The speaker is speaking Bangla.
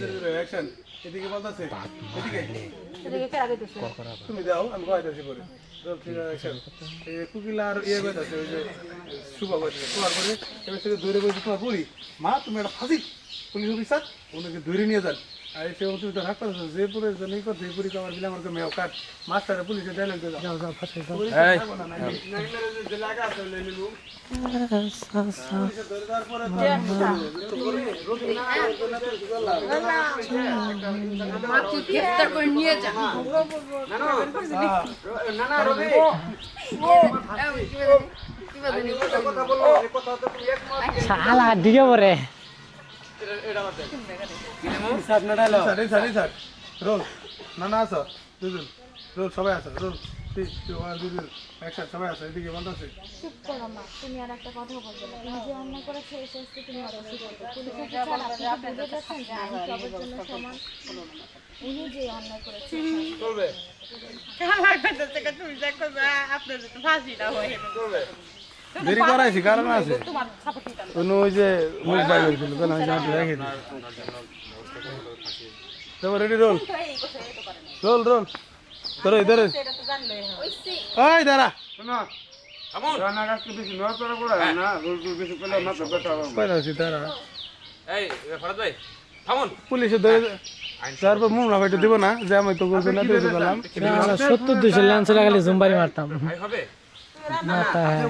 জিরো অ্যাকশন এদিকে বলতেছে এদিকে। তুমি দাও আমি কয়তাছি পরে। কুকিলা আর ইয়ে কইতাছে ওই যে শুভ কইতাছে তোমার পরে এবার থেকে ধরে বলছি তোমার বুড়ি। মা তুমি একটা ফাঁসি। পুলিশ অফিসার ওনাকে ধরে নিয়ে যান। আর এসে তুমি তো রাখ করছ যে পুরে জন্যই করছে এই পুরি কামার বিলে আমার মেও কাট। মাস্টারে পুলিশে ডায়লগ দিয়ে যাও যাও ফাঁসি যাও। যে পুলিশে ধরে দেওয়ার পরে রোল না না আসো দুজন রোল সবাই আসো রোল একসাথে সবাই আসো এদিকে বন্ধ আছে চুপ করো মা তুমি আর একটা কথা বলবে না তুমি যে অন্যায় করেছ এই শাস্তি তুমি অবশ্যই করবে পুলিশ অফিসার আপনি কি বুঝে যাচ্ছেন যে আইন সবার জন্য সমান উনি যে অন্যায় করেছে চলবে দেরি কারণ আছে। অন্য ওই যে মুখ বাইরে হয়েছিল কেন আমি জানতে রেডি রোল রোল রোল ধরো ধরো। ওই দাঁড়া। পুলিশে তারপর দিব না, যে আমি তো বলছি না সত্তর দুশো লাঞ্চ লাগালে জুম্বারি মারতাম। হবে মাথা হ্যাঁ